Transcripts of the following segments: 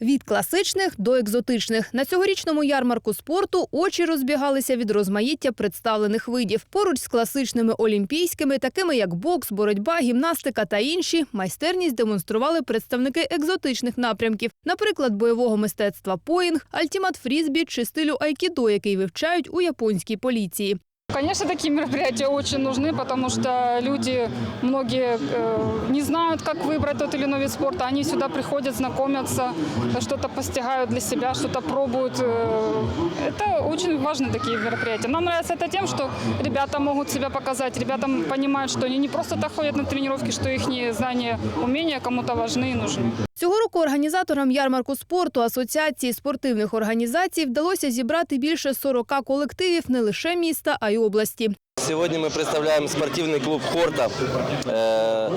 Від класичних до екзотичних на цьогорічному ярмарку спорту очі розбігалися від розмаїття представлених видів. Поруч з класичними олімпійськими, такими як бокс, боротьба, гімнастика та інші, майстерність демонстрували представники екзотичних напрямків, наприклад, бойового мистецтва поїнг, альтімат фрізбі чи стилю айкідо, який вивчають у японській поліції. Конечно, такие мероприятия очень нужны, потому что люди, многие э, не знают, как выбрать тот или иной вид спорта. Они сюда приходят, знакомятся, что-то постигают для себя, что-то пробуют. Э, Это очень важные такие мероприятия. Нам нравится это тем, что ребята могут себя показать, ребята понимают, что они не просто так ходят на тренировки, что их знания, умения кому-то важны и нужны. Цього року організаторам ярмарку спорту Асоціації спортивних організацій вдалося зібрати більше 40 колективів не лише міста, а й області. Сегодня мы представляем спортивный клуб «Хорта», э,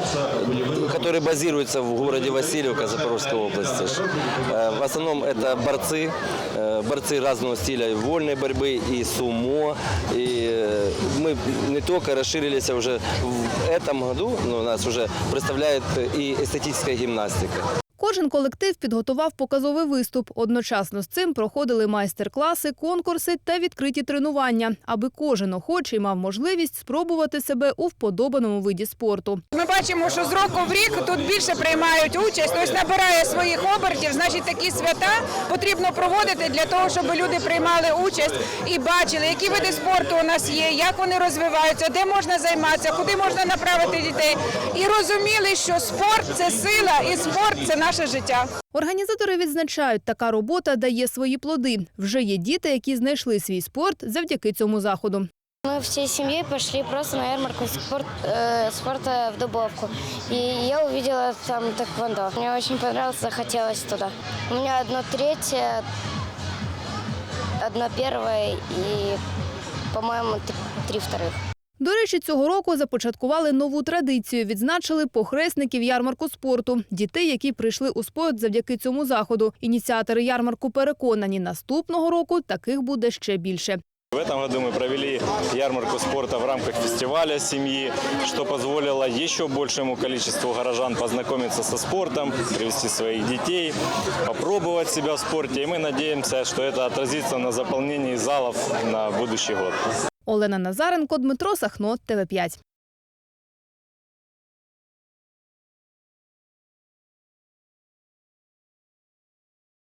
который базируется в городе Васильевка Запорожской области. Э, В основном это борцы, э, борцы разного стиля и вольной борьбы, и сумо. И э, мы не только расширились уже в этом году, но нас уже представляет и эстетическая гимнастика. Кожен колектив підготував показовий виступ. Одночасно з цим проходили майстер-класи, конкурси та відкриті тренування, аби кожен охочий мав можливість спробувати себе у вподобаному виді спорту. Ми бачимо, що з року в рік тут більше приймають участь, ось набирає своїх обертів. Значить, такі свята потрібно проводити для того, щоб люди приймали участь і бачили, які види спорту у нас є, як вони розвиваються, де можна займатися, куди можна направити дітей. І розуміли, що спорт це сила, і спорт це наше життя. Організатори відзначають, така робота дає свої плоди. Вже є діти, які знайшли свій спорт завдяки цьому заходу. Мы всей семьей пошли просто на ярмарку спорт, э, спорта в Дубовку. И я увидела там тэквондо. Мне очень понравилось, захотелось туда. У меня одно третье, одно первое и, по-моему, т- три вторых. До речі, цього року започаткували нову традицію. Відзначили похресників ярмарку спорту. Дітей, які прийшли у спорт завдяки цьому заходу. Ініціатори ярмарку переконані, наступного року таких буде ще більше. В этом году мы провели ярмарку спорта в рамках фестиваля семьи, что позволило еще большему количеству горожан познакомиться со спортом, привести своих детей, попробовать себя в спорте. И мы надеемся, что это отразится на заполнении залов на будущий год. Олена Назаренко, Дмитро Сахно, ТВ5.